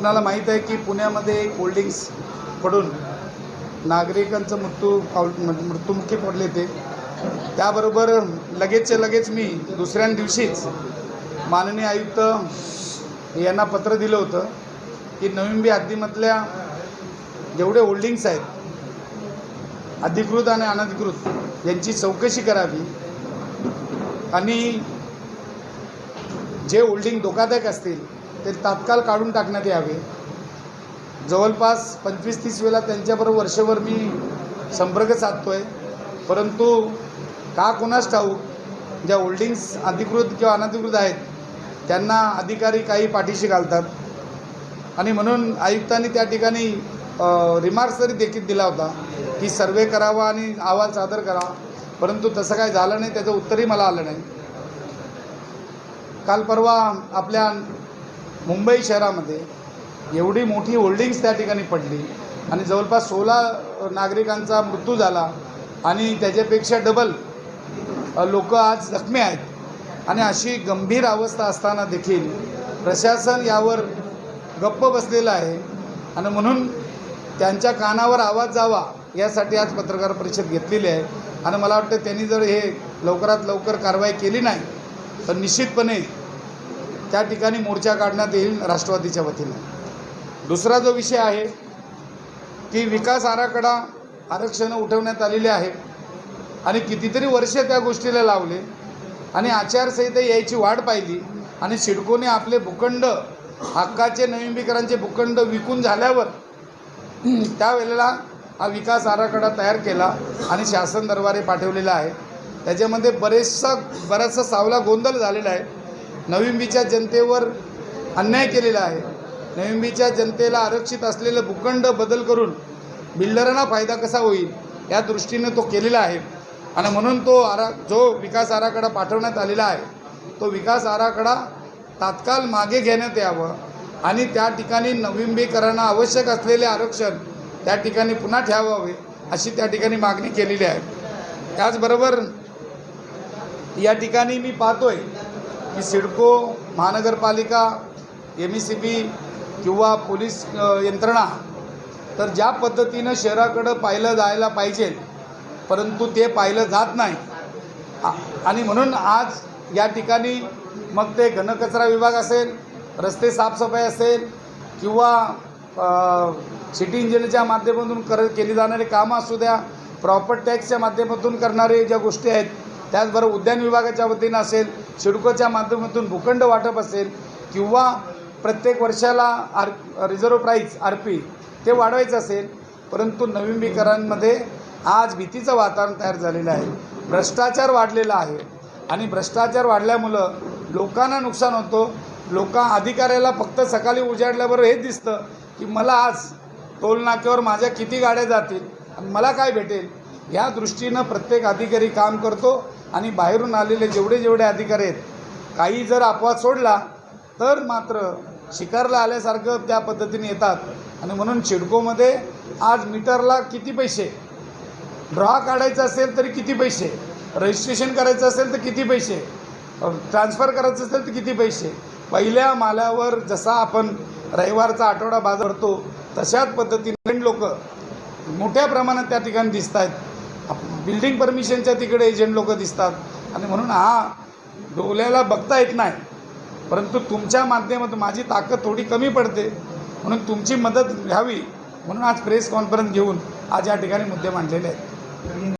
आपणाला माहीत आहे की पुण्यामध्ये एक होल्डिंग्स पडून नागरिकांचं मृत्यू पाव मृत्युमुखी पडले ते. त्याबरोबर लगेचच्या लगेच मी दुसऱ्या दिवशीच माननीय आयुक्त यांना पत्र दिलं होतं की नवीन बी हद्दीमधल्या जेवढे होल्डिंग्स आहेत अधिकृत आणि अनधिकृत यांची चौकशी करावी. आणि जे होल्डिंग धोकादायक असतील ते तात्काळ काढून टाकण्यात यावे. जवळपास पंचवीस तीस वेळा त्यांच्याबरोबर वर्षभर मी संपर्क साधतो आहे परंतु का कोणास ठाऊक ज्या होल्डिंग्स अधिकृत किंवा अनधिकृत आहेत त्यांना अधिकारी काही पाठीशी घालतात. आणि म्हणून आयुक्तांनी त्या ठिकाणी रिमार्क्स तरी देखील दिला होता की सर्वे करावा आणि अहवाल सादर करावा परंतु तसं काय झालं नाही त्याचं उत्तरही मला आलं नाही. काल परवा आपल्या मुंबई शहरामध्ये एवढी मोठी होल्डिंग्स त्या ठिकाणी पडली आणि जवळपास सोळा नागरिकांचा मृत्यू झाला आणि त्याच्यापेक्षा डबल लोक आज जखमी आहेत. आणि अशी गंभीर अवस्था असताना देखील प्रशासन यावर गप्प बसलेलं आहे. आणि म्हणून त्यांच्या कानावर आवाज जावा यासाठी आज पत्रकार परिषद घेतलेली आहे. आणि मला वाटतं त्यांनी जर हे लवकरात लवकर कारवाई केली नाही तर निश्चितपणे त्या ठिकाणी मोर्चा काढण्यात येईल राष्ट्रवादीच्या वतीने. दुसरा जो विषय आहे की विकास आराखडा आरक्षणं उठवण्यात आलेले आहे आणि कितीतरी वर्ष त्या गोष्टीला लावले आणि आचारसंहिता यायची वाट पाहिली आणि सिडकोने आपले भूखंड हक्काचे नवीनीकरांचे भूखंड विकून झाल्यावर त्यावेळेला हा विकास आराखडा तयार केला आणि शासन दरबारे पाठवलेला आहे. त्याच्यामध्ये बरेचसा बराचसा सावला गोंधळ झालेला आहे. नवींबीच्या जनतेवर अन्याय केलेला आहे. नवींबीच्या जनतेला आरक्षित असलेलं भूखंड बदल करून बिल्डरांना फायदा कसा होईल या दृष्टीने तो केलेला आहे. आणि म्हणून तो आरा जो विकास आराखडा पाठवण्यात आलेला आहे तो विकास आराखडा तात्काळ मागे घेण्यात यावं आणि त्या ठिकाणी नवींबीकरांना आवश्यक असलेले आरक्षण त्या ठिकाणी पुन्हा ठेवावे अशी त्या ठिकाणी मागणी केलेली आहे. त्याचबरोबर या ठिकाणी मी पाहतोय की सिडको महानगरपालिका एम ई सी बी किंवा पोलीस यंत्रणा तर ज्या पद्धतीनं शहराकडं पाहिलं जायला पाहिजे परंतु ते पाहिलं जात नाही. आणि म्हणून आज या ठिकाणी मग ते घनकचरा विभाग असेल रस्ते साफसफाई असेल किंवा सिटी इंजिनच्या माध्यमातून कर केली जाणारी कामं असू द्या प्रॉपर्टी टॅक्सच्या माध्यमातून करणारे ज्या गोष्टी आहेत त्याचबरोबर उद्यान विभागाच्या वतीनं असेल सिडकोच्या माध्यमातून भूखंड वाटप असेल किंवा प्रत्येक वर्षाला R reserve price R P ते वाढवायचं असेल परंतु नवीनीकरांमध्ये आज भीतीचं वातावरण तयार झालेलं आहे. भ्रष्टाचार वाढलेला आहे आणि भ्रष्टाचार वाढल्यामुळं लोकांना नुकसान होतं. लोक अधिकाऱ्याला फक्त सकाळी उजाडल्याबरोबर हेच दिसतं की मला आज टोलनाक्यावर माझ्या किती गाड्या जातील आणि मला काय भेटेल? या दृष्टीनं प्रत्येक अधिकारी काम करतो आणि बाहेरून आलेले जेवढे जेवढे अधिकारी आहेत काही जर अपवाद सोडला तर मात्र शिकारला आल्यासारखं त्या पद्धतीने येतात. आणि म्हणून चिडकोमध्ये आज मीटरला किती पैसे? ड्रॉ काढायचं असेल तरी किती पैसे? रजिस्ट्रेशन करायचं असेल तर किती पैसे? ट्रान्सफर करायचं असेल तर किती पैसे? पहिल्या माल्यावर जसा आपण रविवारचा आठवडा बाजार भरतो तशाच पद्धतीने लोक मोठ्या प्रमाणात त्या ठिकाणी दिसत आहेत बिल्डिंग परमिशनच्या तिकडे एजंट लोक दिसतात. आणि म्हणून हा डोल्याला बघता येत नाही. परंतु तुमच्या माध्यमातून माझी ताकद थोडी कमी पडते. म्हणून तुमची मदत घ्यावी. म्हणून आज प्रेस कॉन्फरन्स घेऊन आज या ठिकाणी मुद्दे मांडलेले आहेत.